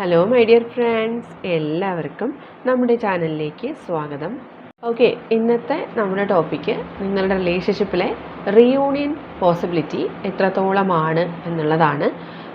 Hello my dear friends എല്ലാവർക്കും നമ്മുടെ ചാനലിലേക്ക് സ്വാഗതം. ഓക്കെ ഇന്നത്തെ നമ്മുടെ ടോപ്പിക്ക് നിങ്ങളുടെ റിലേഷൻഷിപ്പിലെ റീയൂണിയൻ പോസിബിലിറ്റി എത്രത്തോളമാണ് എന്നുള്ളതാണ്.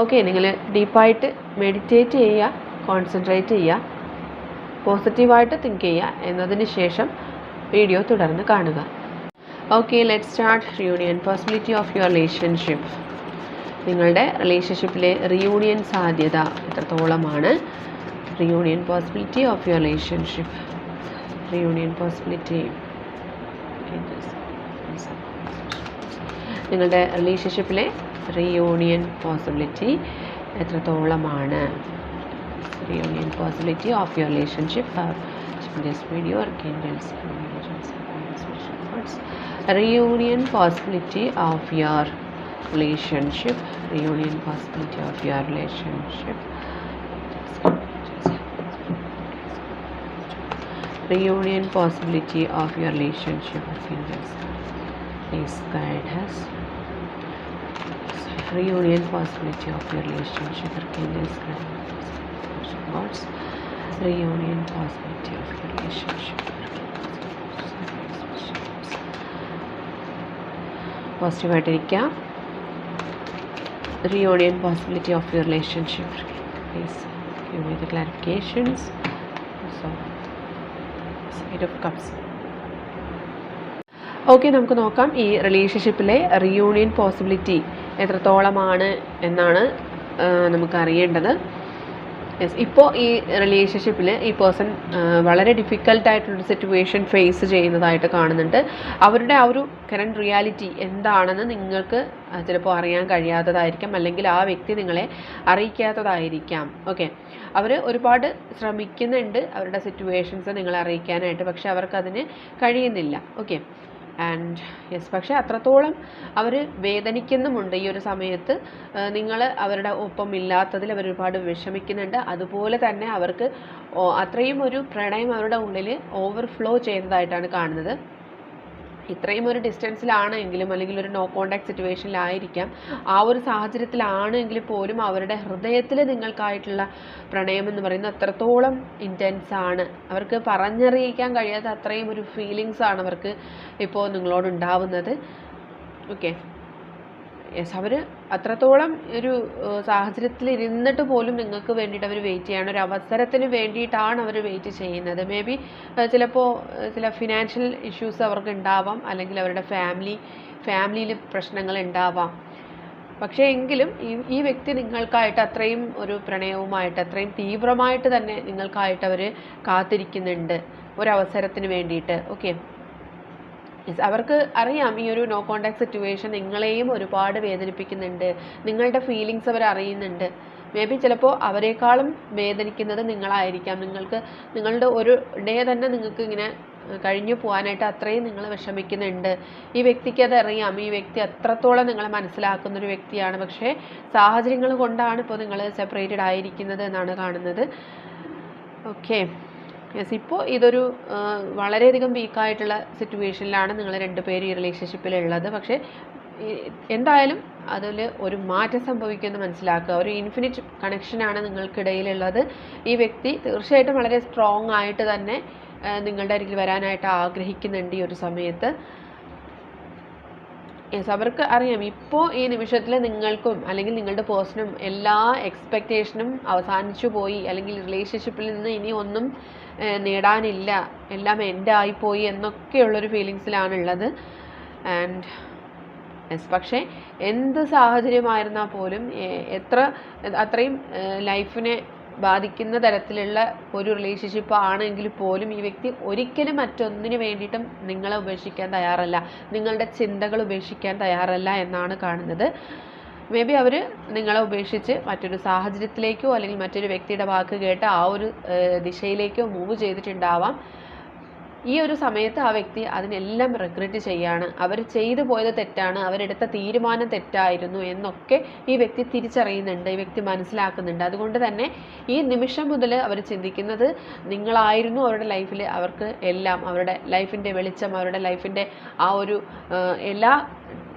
ഓക്കെ നിങ്ങൾ ഡീപ്പായിട്ട് മെഡിറ്റേറ്റ് ചെയ്യുക കോൺസെൻട്രേറ്റ് ചെയ്യുക പോസിറ്റീവായിട്ട് തിങ്ക് ചെയ്യുക എന്നതിന് ശേഷം വീഡിയോ തുടർന്ന് കാണുക. Okay let start reunion possibility of your relationship നിങ്ങളുടെ റിലേഷൻഷിപ്പിലെ റിയൂണിയൻ സാധ്യത എത്രത്തോളമാണ്? Reunion possibility of your relationship reunion possibility നിങ്ങളുടെ റിലേഷൻഷിപ്പിലെ റീയൂണിയൻ പോസിബിലിറ്റി എത്രത്തോളമാണ് reunion possibility of your relationship this video reunion possibility of your relationship reunion possibility of your relationship reunion possibility of your relationship fingers please guide us Reunion possibility of your relationship fingers gods reunion possibility of your relationship പോസിറ്റീവായിട്ടിരിക്കാം reunion possibility of your relationship please give me the clarifications so side of cups ഓക്കെ നമുക്ക് നോക്കാം ഈ റിലേഷൻഷിപ്പിലെ reunion possibility എത്രത്തോളമാണ് എന്നാണ് നമുക്ക് അറിയേണ്ടത് yes ഇപ്പോൾ ഈ റിലേഷൻഷിപ്പിൽ ഈ പേഴ്സൺ വളരെ ഡിഫിക്കൽട്ടായിട്ടുള്ളൊരു സിറ്റുവേഷൻ ഫേസ് ചെയ്യുന്നതായിട്ട് കാണുന്നുണ്ട്. അവരുടെ ആ ഒരു കറണ്ട് റിയാലിറ്റി എന്താണെന്ന് നിങ്ങൾക്ക് ചിലപ്പോൾ അറിയാൻ കഴിയാത്തതായിരിക്കാം അല്ലെങ്കിൽ ആ വ്യക്തി നിങ്ങളെ അറിയിക്കാത്തതായിരിക്കാം. ഓക്കെ അവർ ഒരുപാട് ശ്രമിക്കുന്നുണ്ട് അവരുടെ സിറ്റുവേഷൻസ് നിങ്ങളെ അറിയിക്കാനായിട്ട് പക്ഷെ അവർക്കതിന് കഴിയുന്നില്ല. ഓക്കെ ആൻഡ് യെസ് പക്ഷേ അത്രത്തോളം അവർ വേദനിക്കുന്നുമുണ്ട് ഈ ഒരു സമയത്ത്. നിങ്ങൾ അവരുടെ ഒപ്പം ഇല്ലാത്തതിൽ അവർ ഒരുപാട് വിഷമിക്കുന്നുണ്ട്. അതുപോലെ തന്നെ അവർക്ക് അത്രയും ഒരു പ്രണയം അവരുടെ ഉള്ളിൽ ഓവർഫ്ലോ ചെയ്യുന്നതായിട്ടാണ് കാണുന്നത്. ഇത്രയും ഒരു ഡിസ്റ്റൻസിലാണ് എങ്കിലും അല്ലെങ്കിൽ ഒരു നോ കോണ്ടാക്ട് സിറ്റുവേഷനിലായിരിക്കാം ആ ഒരു സാഹചര്യത്തിലാണ് സാഹചര്യത്തിലാണെങ്കിൽ പോലും അവരുടെ ഹൃദയത്തിൽ നിങ്ങൾക്കായിട്ടുള്ള പ്രണയം എന്ന് പറയുന്നത് അത്രത്തോളം ഇന്റൻസ് ആണ്. അവർക്ക് പറഞ്ഞറിയിക്കാൻ കഴിയാത്ത അത്രയും ഒരു ഫീലിങ്സ് ആണ് അവർക്ക് ഇപ്പോൾ നിങ്ങളോട് ഉണ്ടാവുന്നത്. ഓക്കെ യെസ് അവർ അത്രത്തോളം ഒരു സാഹചര്യത്തിൽ ഇരുന്നിട്ട് പോലും നിങ്ങൾക്ക് വേണ്ടിയിട്ട് അവർ വെയിറ്റ് ചെയ്യാണ്. ഒരു അവസരത്തിന് വേണ്ടിയിട്ടാണ് അവർ വെയിറ്റ് ചെയ്യുന്നത്. മേ ബി ചിലപ്പോൾ ചില ഫിനാൻഷ്യൽ ഇഷ്യൂസ് അവർക്ക് ഉണ്ടാവാം. അല്ലെങ്കിൽ അവരുടെ ഫാമിലി ഫാമിലിയിൽ പ്രശ്നങ്ങൾ ഉണ്ടാവാം. പക്ഷേ എങ്കിലും ഈ ഈ വ്യക്തി നിങ്ങൾക്കായിട്ട് അത്രയും ഒരു പ്രണയവുമായിട്ട് അത്രയും തീവ്രമായിട്ട് തന്നെ നിങ്ങൾക്കായിട്ട് അവർ കാത്തിരിക്കുന്നുണ്ട്. ഒരവസരത്തിന് വേണ്ടിയിട്ട്. ഓക്കെ അവർക്ക് അറിയാം ഈ ഒരു നോ കോണ്ടാക്ട് സിറ്റുവേഷൻ നിങ്ങളെയും ഒരുപാട് വേദനിപ്പിക്കുന്നുണ്ട്. നിങ്ങളുടെ ഫീലിങ്സ് അവർ അറിയുന്നുണ്ട്. മേ ബി ചിലപ്പോൾ അവരെക്കാളും വേദനിക്കുന്നത് നിങ്ങളായിരിക്കാം. നിങ്ങൾക്ക് നിങ്ങളുടെ ഒരു ഡേ തന്നെ നിങ്ങൾക്ക് ഇങ്ങനെ കഴിഞ്ഞു പോകാനായിട്ട് അത്രയും നിങ്ങൾ വിഷമിക്കുന്നുണ്ട്. ഈ വ്യക്തിക്ക് അതറിയാം ഈ വ്യക്തി അത്രത്തോളം നിങ്ങളെ മനസ്സിലാക്കുന്ന ഒരു വ്യക്തിയാണ്. പക്ഷേ സാഹചര്യങ്ങൾ കൊണ്ടാണ് ഇപ്പോൾ നിങ്ങൾ സെപ്പറേറ്റഡ് ആയിരിക്കുന്നത് എന്നാണ് കാണുന്നത്. ഓക്കെ യെസ് ഇപ്പോൾ ഇതൊരു വളരെയധികം വീക്കായിട്ടുള്ള സിറ്റുവേഷനിലാണ് നിങ്ങൾ രണ്ടുപേരും ഈ റിലേഷൻഷിപ്പിലുള്ളത് പക്ഷേ എന്തായാലും അതിൽ ഒരു മാറ്റം സംഭവിക്കുമെന്ന് മനസ്സിലാക്കുക. ഒരു ഇൻഫിനിറ്റ് കണക്ഷനാണ് നിങ്ങൾക്കിടയിലുള്ളത്. ഈ വ്യക്തി തീർച്ചയായിട്ടും വളരെ സ്ട്രോങ് ആയിട്ട് തന്നെ നിങ്ങളുടെ അരികിൽ വരാനായിട്ട് ആഗ്രഹിക്കുന്നുണ്ട് ഈ ഒരു സമയത്ത്. യെസ് അവർക്ക് അറിയാം. ഇപ്പോൾ ഈ നിമിഷത്തിൽ നിങ്ങൾക്കും അല്ലെങ്കിൽ നിങ്ങളുടെ പേഴ്സണും എല്ലാ എക്സ്പെക്റ്റേഷനും അവസാനിച്ചു പോയി. അല്ലെങ്കിൽ റിലേഷൻഷിപ്പിൽ നിന്ന് ഇനി ഒന്നും നേടാനില്ല. എല്ലാം എന്റെ ആയിപ്പോയി എന്നൊക്കെയുള്ളൊരു ഫീലിങ്സിലാണുള്ളത് ആൻഡ് യെസ് പക്ഷേ എന്ത് സാഹചര്യമായിരുന്നാൽ പോലും എത്ര അത്രയും ലൈഫിനെ ബാധിക്കുന്ന തരത്തിലുള്ള ഒരു റിലേഷൻഷിപ്പ് ആണെങ്കിൽ പോലും ഈ വ്യക്തി ഒരിക്കലും മറ്റൊന്നിനു വേണ്ടിയിട്ടും നിങ്ങളെ ഉപേക്ഷിക്കാൻ തയ്യാറല്ല. നിങ്ങളുടെ ചിന്തകൾ ഉപേക്ഷിക്കാൻ തയ്യാറല്ല എന്നാണ് കാണുന്നത്. മേ ബി അവർ നിങ്ങളെ ഉപേക്ഷിച്ച് മറ്റൊരു സാഹചര്യത്തിലേക്കോ അല്ലെങ്കിൽ മറ്റൊരു വ്യക്തിയുടെ വാക്ക് കേട്ട് ആ ഒരു ദിശയിലേക്കോ മൂവ് ചെയ്തിട്ടുണ്ടാവാം. ഈ ഒരു സമയത്ത് ആ വ്യക്തി അതിനെല്ലാം റിഗ്രറ്റ് ചെയ്യാണ്. അവർ ചെയ്തു പോയത് തെറ്റാണ്. അവരെടുത്ത തീരുമാനം തെറ്റായിരുന്നു എന്നൊക്കെ ഈ വ്യക്തി തിരിച്ചറിയുന്നുണ്ട്. ഈ വ്യക്തി മനസ്സിലാക്കുന്നുണ്ട്. അതുകൊണ്ട് തന്നെ ഈ നിമിഷം മുതൽ അവർ ചിന്തിക്കുന്നത് നിങ്ങളായിരുന്നു അവരുടെ ലൈഫിൽ അവർക്ക് എല്ലാം അവരുടെ ലൈഫിന്റെ വെളിച്ചം അവരുടെ ലൈഫിന്റെ ആ ഒരു എല്ലാ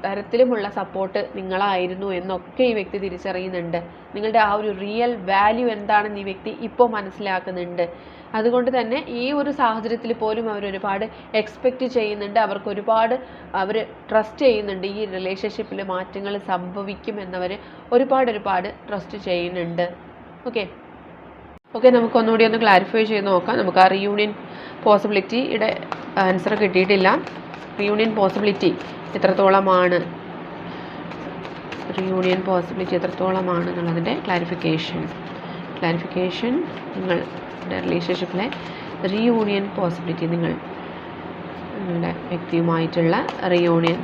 തരത്തിലുമുള്ള സപ്പോർട്ട് നിങ്ങളായിരുന്നു എന്നൊക്കെ ഈ വ്യക്തി തിരിച്ചറിയുന്നുണ്ട്. നിങ്ങളുടെ ആ ഒരു റിയൽ വാല്യൂ എന്താണെന്ന് ഈ വ്യക്തി ഇപ്പോൾ മനസ്സിലാക്കുന്നുണ്ട്. അതുകൊണ്ട് തന്നെ ഈ ഒരു സാഹചര്യത്തിൽ പോലും അവർ ഒരുപാട് എക്സ്പെക്റ്റ് ചെയ്യുന്നുണ്ട്. അവർക്ക് ഒരുപാട് അവർ ട്രസ്റ്റ് ചെയ്യുന്നുണ്ട്. ഈ റിലേഷൻഷിപ്പിൽ മാറ്റങ്ങൾ സംഭവിക്കും എന്നവർ ഒരുപാട് ഒരുപാട് ട്രസ്റ്റ് ചെയ്യുന്നുണ്ട്. ഓക്കെ ഓക്കെ നമുക്ക് ഒന്നുകൂടി ഒന്ന് ക്ലാരിഫൈ ചെയ്ത് നോക്കാം. നമുക്ക് ആ റീയൂണിയൻ പോസിബിലിറ്റിയുടെ ആൻസർ കിട്ടിയിട്ടില്ല. റിയൂണിയൻ പോസിബിലിറ്റി എത്രത്തോളമാണ്? റിയൂണിയൻ പോസിബിലിറ്റി എത്രത്തോളമാണ് എന്നുള്ളതിന്റെ ക്ലാരിഫിക്കേഷൻ ക്ലാരിഫിക്കേഷൻ നിങ്ങളുടെ റിലേഷൻഷിപ്പിലെ റീയൂണിയൻ പോസിബിലിറ്റി നിങ്ങൾ നിങ്ങളുടെ വ്യക്തിയുമായിട്ടുള്ള റീയൂണിയൻ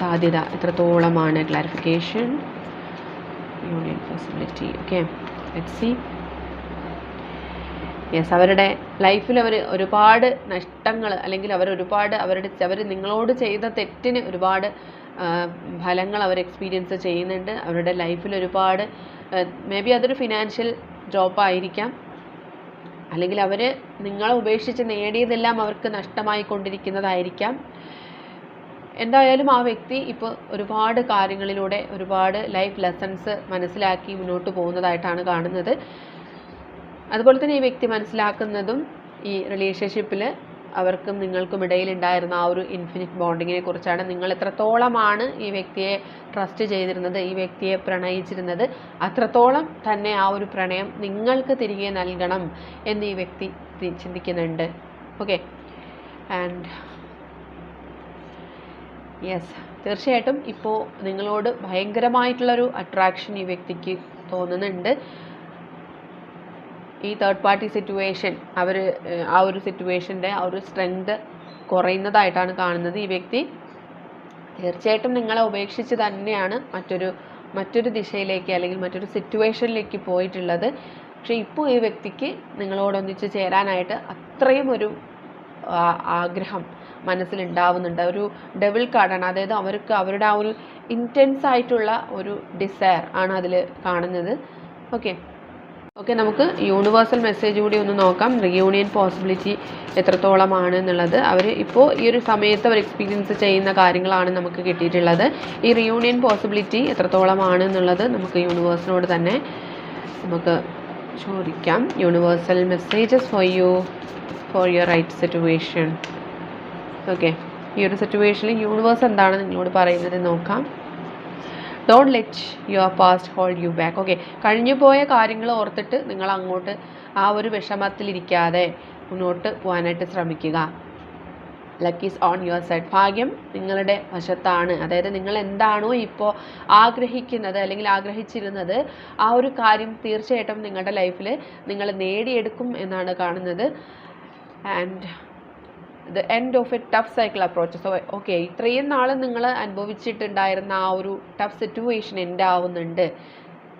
സാധ്യത എത്രത്തോളമാണ്? Clarification reunion possibility okay let see yes അവരുടെ ലൈഫിൽ അവർ ഒരുപാട് നഷ്ടങ്ങൾ അല്ലെങ്കിൽ അവർ ഒരുപാട് അവരുടെ അവർ നിങ്ങളോട് ചെയ്ത തെറ്റിന് ഒരുപാട് ഫലങ്ങൾ അവർ എക്സ്പീരിയൻസ് ചെയ്യുന്നുണ്ട്. അവരുടെ ലൈഫിൽ ഒരുപാട് മേ ബി അതൊരു ഫിനാൻഷ്യൽ ഡ്രോപ്പായിരിക്കാം അല്ലെങ്കിൽ അവർ നിങ്ങളെ ഉപേക്ഷിച്ച് നേടിയതെല്ലാം അവർക്ക് നഷ്ടമായി കൊണ്ടിരിക്കുന്നതായിരിക്കാം എന്തായാലും ആ വ്യക്തി ഇപ്പോൾ ഒരുപാട് കാര്യങ്ങളിലൂടെ ഒരുപാട് ലൈഫ് ലെസൺസ് മനസ്സിലാക്കി മുന്നോട്ട് പോകുന്നതായിട്ടാണ് കാണുന്നത്. അതുപോലെ തന്നെ ഈ വ്യക്തി മനസ്സിലാക്കുന്നതും ഈ റിലേഷൻഷിപ്പിൽ അവർക്കും നിങ്ങൾക്കും ഇടയിൽ ഉണ്ടായിരുന്ന ആ ഒരു ഇൻഫിനിറ്റ് ബോണ്ടിങ്ങിനെ കുറിച്ചാണ് നിങ്ങൾ എത്രത്തോളമാണ് ഈ വ്യക്തിയെ ട്രസ്റ്റ് ചെയ്തിരുന്നത് ഈ വ്യക്തിയെ പ്രണയിച്ചിരുന്നത് അത്രത്തോളം തന്നെ ആ ഒരു പ്രണയം നിങ്ങൾക്ക് തിരികെ നൽകണം എന്ന് ഈ വ്യക്തി ചിന്തിക്കുന്നുണ്ട്. ഓക്കെ ആൻഡ് യെസ് തീർച്ചയായിട്ടും ഇപ്പോൾ നിങ്ങളോട് ഭയങ്കരമായിട്ടുള്ളൊരു അട്രാക്ഷൻ ഈ വ്യക്തിക്ക് തോന്നുന്നുണ്ട്. ഈ തേർഡ് പാർട്ടി സിറ്റുവേഷൻ അവർ ആ ഒരു സിറ്റുവേഷന്റെ ആ ഒരു സ്ട്രെങ്ത് കുറയുന്നതായിട്ടാണ് കാണുന്നത് ഈ വ്യക്തി. തീർച്ചയായിട്ടും നിങ്ങളെ ഉപേക്ഷിച്ച് തന്നെയാണ് മറ്റൊരു മറ്റൊരു ദിശയിലേക്ക് അല്ലെങ്കിൽ മറ്റൊരു സിറ്റുവേഷനിലേക്ക് പോയിട്ടുള്ളത്. പക്ഷേ ഇപ്പോൾ ഈ വ്യക്തിക്ക് നിങ്ങളോടൊന്നിച്ച് ചേരാനായിട്ട് അത്രയും ഒരു ആഗ്രഹം മനസ്സിലുണ്ടാവുന്നുണ്ട്. ഒരു ഡബിൾ കാർഡാണ് അതായത് അവർക്ക് അവരുടെ ആ ഒരു ഇന്റൻസ് ആയിട്ടുള്ള ഒരു ഡിസയർ ആണ് അതിൽ കാണുന്നത്. ഓക്കെ ഓക്കെ നമുക്ക് യൂണിവേഴ്സൽ മെസ്സേജ് കൂടി ഒന്ന് നോക്കാം. റിയൂണിയൻ പോസിബിലിറ്റി എത്രത്തോളമാണ് എന്നുള്ളത്. അവർ ഇപ്പോൾ ഈ ഒരു സമയത്ത് അവർ എക്സ്പീരിയൻസ് ചെയ്യുന്ന കാര്യങ്ങളാണ് നമുക്ക് കിട്ടിയിട്ടുള്ളത്. ഈ റിയൂണിയൻ പോസിബിലിറ്റി എത്രത്തോളമാണ് എന്നുള്ളത് നമുക്ക് യൂണിവേഴ്സിനോട് തന്നെ നമുക്ക് ചോദിക്കാം. Universal messages for you for your right situation okay ഈ ഒരു സിറ്റുവേഷനിൽ യൂണിവേഴ്സ് എന്താണ് നിങ്ങളോട് പറയുന്നത് നോക്കാം. Don't let your past hold you back okay കഴിഞ്ഞു പോയ കാര്യങ്ങൾ ഓർത്തിട്ട് നിങ്ങൾ അങ്ങോട്ട് ആ ഒരു വിഷമത്തിലിരിക്കാതെ മുന്നോട്ട് പോകാനായിട്ട് ശ്രമിക്കുക. Luck is on your side ഭാഗ്യം നിങ്ങളുടെ വശത്താണ്. അതായത് നിങ്ങൾ എന്താണോ ഇപ്പോൾ ആഗ്രഹിക്കുന്നത് അല്ലെങ്കിൽ ആഗ്രഹിച്ചിരുന്നത് ആ ഒരു കാര്യം തീർച്ചയായിട്ടും നിങ്ങളുടെ ലൈഫിൽ നിങ്ങൾ നേടിയെടുക്കും എന്നാണ് കാണുന്നത്. And the end of a tough cycle approach so okay ഇത്രയും നാൾ നിങ്ങൾ അനുഭവിച്ചിട്ടുണ്ടായിരുന്ന ആ ഒരു ടഫ് സിറ്റുവേഷൻ എൻഡ് ആവുന്നുണ്ട്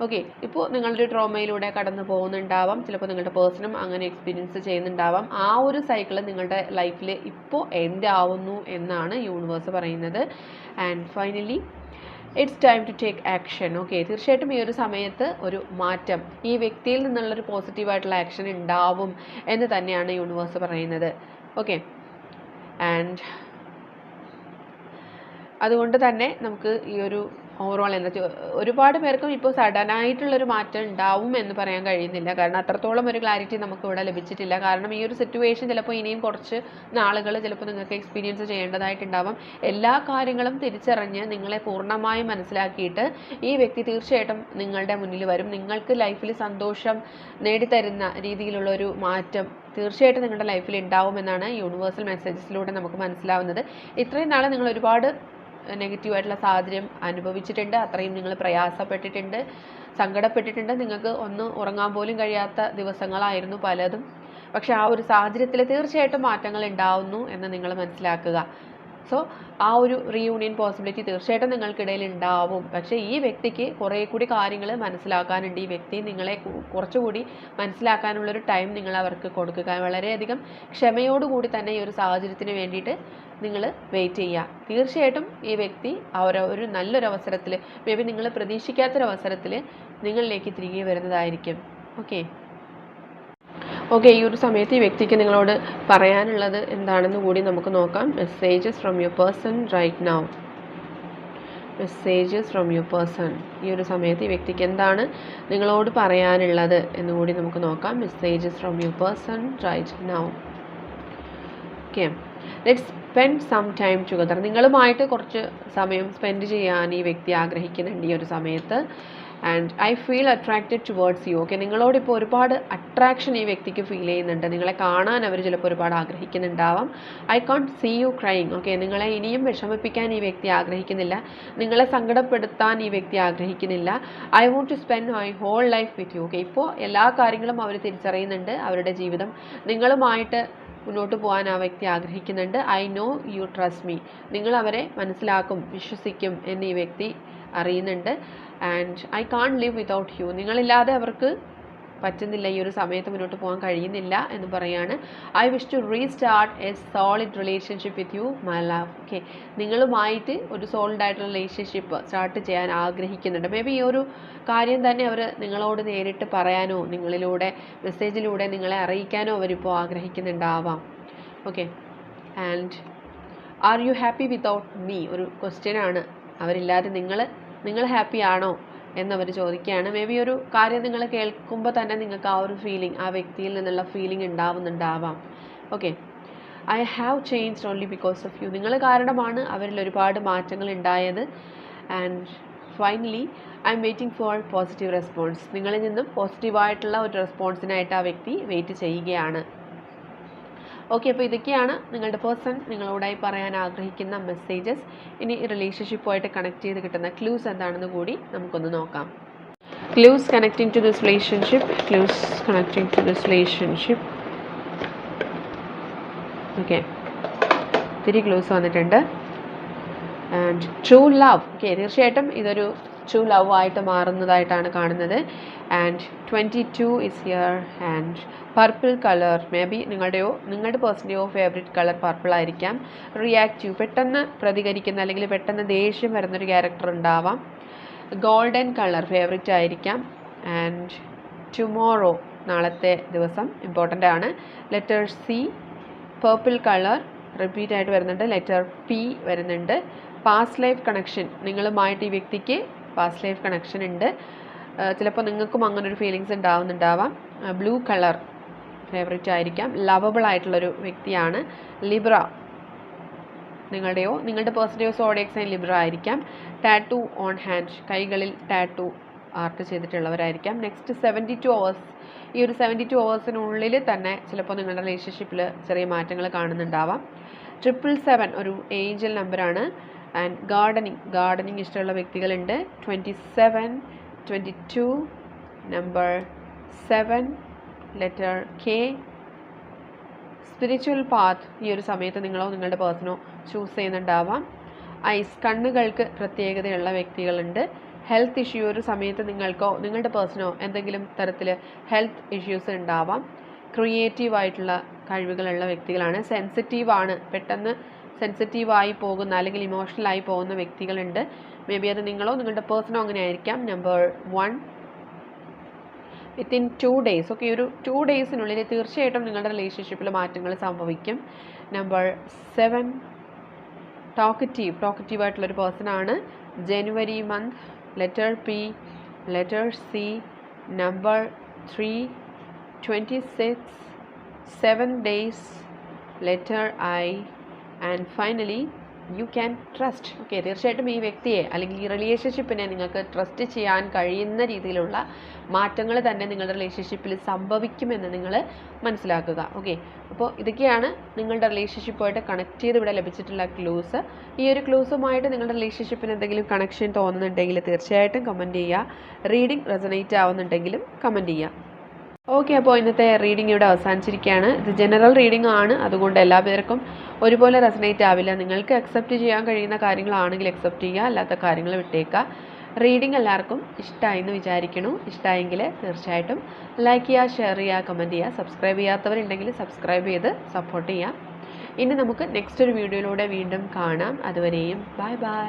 ഓക്കെ ഇപ്പോൾ നിങ്ങളൊരു ട്രോമയിലൂടെ കടന്നു പോകുന്നുണ്ടാവാം. ചിലപ്പോൾ നിങ്ങളുടെ പേഴ്സണും അങ്ങനെ എക്സ്പീരിയൻസ് ചെയ്യുന്നുണ്ടാവാം. ആ ഒരു സൈക്കിൾ നിങ്ങളുടെ ലൈഫിൽ ഇപ്പോൾ എൻഡ് ആവുന്നു എന്നാണ് യൂണിവേഴ്സ് പറയുന്നത്. And finally it's time to take action okay തീർച്ചയായിട്ടും ഈ ഒരു സമയത്ത് ഒരു മാറ്റം ഈ വ്യക്തിയിൽ നിന്നുള്ളൊരു പോസിറ്റീവായിട്ടുള്ള ആക്ഷൻ ഉണ്ടാവും എന്ന് തന്നെയാണ് യൂണിവേഴ്സ് പറയുന്നത്. ഓക്കെ ആൻഡ് അതുകൊണ്ട് തന്നെ നമുക്ക് ഈ ഒരു ഓവറോൾ എന്താ ഒരുപാട് പേർക്കും ഇപ്പോൾ സഡനായിട്ടുള്ളൊരു മാറ്റം ഉണ്ടാവും എന്ന് പറയാൻ കഴിയുന്നില്ല. കാരണം അത്രത്തോളം ഒരു ക്ലാരിറ്റി നമുക്ക് ഇവിടെ ലഭിച്ചിട്ടില്ല. കാരണം ഈ ഒരു സിറ്റുവേഷൻ ചിലപ്പോൾ ഇനിയും കുറച്ച് നാളുകൾ ചിലപ്പോൾ നിങ്ങൾക്ക് എക്സ്പീരിയൻസ് ചെയ്യേണ്ടതായിട്ടുണ്ടാവും. എല്ലാ കാര്യങ്ങളും തിരിച്ചറിഞ്ഞ് നിങ്ങളെ പൂർണമായും മനസ്സിലാക്കിയിട്ട് ഈ വ്യക്തി തീർച്ചയായിട്ടും നിങ്ങളുടെ മുന്നിൽ വരും. നിങ്ങൾക്ക് ലൈഫിൽ സന്തോഷം നേടിത്തരുന്ന രീതിയിലുള്ള ഒരു മാറ്റം തീർച്ചയായിട്ടും നിങ്ങളുടെ ലൈഫിൽ ഉണ്ടാവുമെന്നാണ് യൂണിവേഴ്സൽ മെസ്സേജസിലൂടെ നമുക്ക് മനസ്സിലാവുന്നത്. ഇത്രയും നാളെ നിങ്ങൾ ഒരുപാട് നെഗറ്റീവായിട്ടുള്ള സാഹചര്യം അനുഭവിച്ചിട്ടുണ്ട്. അത്രയും നിങ്ങൾ പ്രയാസപ്പെട്ടിട്ടുണ്ട് സങ്കടപ്പെട്ടിട്ടുണ്ട്. നിങ്ങൾക്ക് ഒന്ന് ഉറങ്ങാൻ പോലും കഴിയാത്ത ദിവസങ്ങളായിരുന്നു പലതും. പക്ഷെ ആ ഒരു സാഹചര്യത്തിൽ തീർച്ചയായിട്ടും മാറ്റങ്ങൾ ഉണ്ടാവുന്നു എന്ന് നിങ്ങൾ മനസ്സിലാക്കുക. സോ ആ ഒരു റീയൂണിയൻ പോസിബിലിറ്റി തീർച്ചയായിട്ടും നിങ്ങൾക്കിടയിൽ ഉണ്ടാവും. പക്ഷേ ഈ വ്യക്തിക്ക് കുറേ കൂടി കാര്യങ്ങൾ മനസ്സിലാക്കാനുണ്ട്. ഈ വ്യക്തി നിങ്ങളെ കുറച്ചുകൂടി മനസ്സിലാക്കാനുള്ളൊരു ടൈം നിങ്ങൾ അവർക്ക് കൊടുക്കുക. വളരെയധികം ക്ഷമയോടുകൂടി തന്നെ ഈ ഒരു സാഹചര്യത്തിന് വേണ്ടിയിട്ട് നിങ്ങൾ വെയിറ്റ് ചെയ്യുക. തീർച്ചയായിട്ടും ഈ വ്യക്തി അവർ ഒരു നല്ലൊരു അവസരത്തിൽ മേ ബി നിങ്ങൾ പ്രതീക്ഷിക്കാത്തൊരു അവസരത്തിൽ നിങ്ങളിലേക്ക് തിരികെ വരുന്നതായിരിക്കും. ഓക്കെ ഓക്കെ ഈ ഒരു സമയത്ത് ഈ വ്യക്തിക്ക് നിങ്ങളോട് പറയാനുള്ളത് എന്താണെന്ന് കൂടി നമുക്ക് നോക്കാം. Messages from your person right now messages from your person ഈ ഒരു സമയത്ത് ഈ വ്യക്തിക്ക് എന്താണ് നിങ്ങളോട് പറയാനുള്ളത് എന്ന് കൂടി നമുക്ക് നോക്കാം. Messages from your person right now okay. Let's spend some time together നിങ്ങളുമായിട്ട് കുറച്ച് സമയം സ്പെൻഡ് ചെയ്യാൻ ഈ വ്യക്തി ആഗ്രഹിക്കുന്നുണ്ട് ഈ ഒരു സമയത്ത്. And I feel attracted towards you okay നിങ്ങളോട് ഇപ്പോൾ ഒരുപാട് അട്രാക്ഷൻ ഈ വ്യക്തിക്ക് ഫീൽ ചെയ്യുന്നുണ്ട്. നിങ്ങളെ കാണാൻ അവർ ചിലപ്പോൾ ഒരുപാട് ആഗ്രഹിക്കുന്നുണ്ടാവാം. I can't see you crying okay നിങ്ങളെ ഇനിയും വിഷമിപ്പിക്കാൻ ഈ വ്യക്തി ആഗ്രഹിക്കുന്നില്ല. നിങ്ങളെ സങ്കടപ്പെടുത്താൻ ഈ വ്യക്തി ആഗ്രഹിക്കുന്നില്ല. I want to spend my whole life with you okay ഇപ്പോൾ എല്ലാ കാര്യങ്ങളും അവർ തിരിച്ചറിയുന്നുണ്ട്. അവരുടെ ജീവിതം നിങ്ങളുമായിട്ട് മുന്നോട്ട് പോകാൻ ആ വ്യക്തി ആഗ്രഹിക്കുന്നുണ്ട്. I know you trust me. നിങ്ങൾ അവരെ മനസ്സിലാക്കും വിശ്വസിക്കും എന്ന് ഈ വ്യക്തി അറിയുന്നുണ്ട്. And I can't live without you. നിങ്ങളില്ലാതെ അവർക്ക് പറ്റുന്നില്ല ഈ ഒരു സമയത്ത് മുന്നോട്ട് പോകാൻ കഴിയുന്നില്ല എന്ന് പറയാണ്. I wish to restart a solid relationship with you my love okay നിങ്ങളുമായിട്ട് ഒരു സോളിഡ് ആയിട്ടുള്ള റിലേഷൻഷിപ്പ് സ്റ്റാർട്ട് ചെയ്യാൻ ആഗ്രഹിക്കുന്നുണ്ട്. മേ ബി ഈ ഒരു കാര്യം തന്നെ അവർ നിങ്ങളോട് നേരിട്ട് പറയാനോ നിങ്ങളിലൂടെ മെസ്സേജിലൂടെ നിങ്ങളെ അറിയിക്കാനോ അവരിപ്പോൾ ആഗ്രഹിക്കുന്നുണ്ടാവാം. Okay and are you happy without me ഒരു ക്വസ്റ്റ്യനാണ് അവരില്ലാതെ നിങ്ങൾ നിങ്ങൾ ഹാപ്പി ആണോ? എന്നവർ ചോദിക്കുകയാണ്. മേ ബി ഒരു കാര്യം നിങ്ങൾ കേൾക്കുമ്പോൾ തന്നെ നിങ്ങൾക്ക് ആ ഒരു ഫീലിംഗ് ആ വ്യക്തിയിൽ നിന്നുള്ള feeling ഉണ്ടാവുന്നുണ്ടാവാം. Okay I have changed only because of you നിങ്ങൾ കാരണമാണ് അവരിൽ ഒരുപാട് മാറ്റങ്ങൾ ഉണ്ടായത്. And finally I am waiting for positive response നിങ്ങളിൽ നിന്നും പോസിറ്റീവായിട്ടുള്ള ഒരു റെസ്പോൺസിനായിട്ട് ആ വ്യക്തി വെയിറ്റ് ചെയ്യുകയാണ്. ഓക്കെ അപ്പോൾ ഇതൊക്കെയാണ് നിങ്ങളുടെ പേഴ്സൺ നിങ്ങളോടായി പറയാൻ ആഗ്രഹിക്കുന്ന മെസ്സേജസ് ഇനി റിലേഷൻഷിപ്പുമായിട്ട് കണക്ട് ചെയ്ത് കിട്ടുന്ന ക്ലൂസ് എന്താണെന്ന് കൂടി നമുക്കൊന്ന് നോക്കാം. Clues connecting to this relationship clues connecting to this relationship okay ഒത്തിരി ക്ലൂസ് വന്നിട്ടുണ്ട്. ആൻഡ് ട്രൂ ലവ് ഓക്കെ തീർച്ചയായിട്ടും ഇതൊരു ട്രൂ ലവ് ആയിട്ട് മാറുന്നതായിട്ടാണ് കാണുന്നത്. And twenty two is here and purple colour maybe നിങ്ങളുടെയോ നിങ്ങളുടെ പേഴ്സന്റെയോ ഫേവറേറ്റ് കളർ പർപ്പിൾ ആയിരിക്കാം. റിയാക്റ്റീവ് പെട്ടെന്ന് പ്രതികരിക്കുന്ന അല്ലെങ്കിൽ പെട്ടെന്ന് ദേഷ്യം വരുന്നൊരു ക്യാരക്ടർ ഉണ്ടാവാം. ഗോൾഡൻ കളർ ഫേവറേറ്റ് ആയിരിക്കാം. ആൻഡ് ടുമോറോ നാളത്തെ ദിവസം ഇമ്പോർട്ടന്റ് ആണ്. Letter C purple colour repeat ആയിട്ട് വരുന്നുണ്ട്. ലെറ്റർ പി വരുന്നുണ്ട്. പാസ്റ്റ് ലൈഫ് കണക്ഷൻ നിങ്ങളുമായിട്ട് ഈ വ്യക്തിക്ക് പാസ്റ്റ് ലൈഫ് കണക്ഷൻ ഉണ്ട്. ചിലപ്പോൾ നിങ്ങൾക്കും അങ്ങനെ ഒരു ഫീലിങ്സ് ഉണ്ടാവുന്നുണ്ടാവാം ബ്ലൂ കളർ ഫേവറേറ്റ് ആയിരിക്കാം. ലവബിൾ ആയിട്ടുള്ളൊരു വ്യക്തിയാണ് ലിബ്ര നിങ്ങളുടെയോ നിങ്ങളുടെ പേഴ്സന്റെയോ സോഡിയക് സൈൻ ലിബ്ര ആയിരിക്കാം. ടാറ്റു ഓൺ ഹാൻഡ് കൈകളിൽ ടാറ്റു ആർട്ട് ചെയ്തിട്ടുള്ളവരായിരിക്കാം. നെക്സ്റ്റ് സെവന്റി ടു അവേഴ്സ് ഈ ഒരു സെവന്റി ടു അവേഴ്സിനുള്ളിൽ തന്നെ ചിലപ്പോൾ നിങ്ങളുടെ റിലേഷൻഷിപ്പിൽ ചെറിയ മാറ്റങ്ങൾ കാണുന്നുണ്ടാവാം. ട്രിപ്പിൾ സെവൻ ഒരു ഏഞ്ചൽ നമ്പറാണ് ആൻഡ് ഗാർഡനിങ് ഗാർഡനിങ് ഇഷ്ടമുള്ള വ്യക്തികളുണ്ട്. Twenty seven twenty two number seven letter K spiritual path ഈ ഒരു സമയത്ത് നിങ്ങളോ നിങ്ങളുടെ പേഴ്സണോ ചൂസ് ചെയ്യുന്നുണ്ടാവാം. ഐസ് കണ്ണുകൾക്ക് പ്രത്യേകതയുള്ള വ്യക്തികളുണ്ട്. ഹെൽത്ത് ഇഷ്യൂ ഒരു സമയത്ത് നിങ്ങൾക്കോ നിങ്ങളുടെ പേഴ്സണോ എന്തെങ്കിലും തരത്തിൽ ഹെൽത്ത് ഇഷ്യൂസ് ഉണ്ടാവാം. ക്രിയേറ്റീവ് ആയിട്ടുള്ള കഴിവുകളുള്ള വ്യക്തികളാണ്. സെൻസിറ്റീവ് ആണ്. പെട്ടെന്ന് സെൻസിറ്റീവായി പോകുന്ന അല്ലെങ്കിൽ ഇമോഷണലായി പോകുന്ന വ്യക്തികളുണ്ട്. മേ ബി അത് നിങ്ങളോ നിങ്ങളുടെ പേഴ്സണോ അങ്ങനെ ആയിരിക്കാം. Number one within two days okay ഒരു ടു ഡേയ്സിനുള്ളിൽ തീർച്ചയായിട്ടും നിങ്ങളുടെ റിലേഷൻഷിപ്പിൽ മാറ്റങ്ങൾ സംഭവിക്കും. നമ്പർ സെവൻ ടോക്കറ്റീവ് ടോക്കറ്റീവ് ആയിട്ടുള്ളൊരു പേഴ്സൺ ആണ്. January month letter P letter C number three twenty six seven days letter I and finally you can trust okay തീർച്ചയായിട്ടും ഈ വ്യക്തിയെ അല്ലെങ്കിൽ ഈ റിലേഷൻഷിപ്പിനെ നിങ്ങൾക്ക് ട്രസ്റ്റ് ചെയ്യാൻ കഴിയുന്ന രീതിയിലുള്ള മാറ്റങ്ങൾ തന്നെ നിങ്ങളുടെ റിലേഷൻഷിപ്പിൽ സംഭവിക്കുമെന്ന് നിങ്ങൾ മനസ്സിലാക്കുക. ഓക്കെ അപ്പോൾ ഇതൊക്കെയാണ് നിങ്ങളുടെ റിലേഷൻഷിപ്പുമായിട്ട് കണക്ട് ചെയ്ത് ഇവിടെ ലഭിച്ചിട്ടുള്ള ക്ലൂസ് ഈ ഒരു ക്ലൂസുമായിട്ട് നിങ്ങളുടെ റിലേഷൻഷിപ്പിന് എന്തെങ്കിലും കണക്ഷൻ തോന്നുന്നുണ്ടെങ്കിൽ തീർച്ചയായിട്ടും കമന്റ് ചെയ്യുക. റീഡിംഗ് റെസനേറ്റ് ആവുന്നുണ്ടെങ്കിലും കമന്റ് ചെയ്യുക. ഓക്കെ അപ്പോൾ ഇന്നത്തെ റീഡിംഗ് ഇവിടെ അവസാനിച്ചിരിക്കുകയാണ്. ഇത് ജനറൽ റീഡിംഗ് ആണ്. അതുകൊണ്ട് എല്ലാ പേർക്കും ഒരുപോലെ റെസനേറ്റ് ആവില്ല. നിങ്ങൾക്ക് അക്സെപ്റ്റ് ചെയ്യാൻ കഴിയുന്ന കാര്യങ്ങളാണെങ്കിൽ അക്സെപ്റ്റ് ചെയ്യുക. അല്ലാത്ത കാര്യങ്ങൾ വിട്ടേക്കുക. റീഡിംഗ് എല്ലാവർക്കും ഇഷ്ടമായി എന്ന് വിചാരിക്കണു ഇഷ്ടമായെങ്കിൽ തീർച്ചയായിട്ടും ലൈക്ക് ചെയ്യുക ഷെയർ ചെയ്യുക കമന്റ് ചെയ്യുക. സബ്സ്ക്രൈബ് ചെയ്യാത്തവരുണ്ടെങ്കിൽ സബ്സ്ക്രൈബ് ചെയ്ത് സപ്പോർട്ട് ചെയ്യാം ഇനി നമുക്ക് നെക്സ്റ്റ് ഒരു വീഡിയോയിലൂടെ വീണ്ടും കാണാം. അതുവരെയും ബൈ ബൈ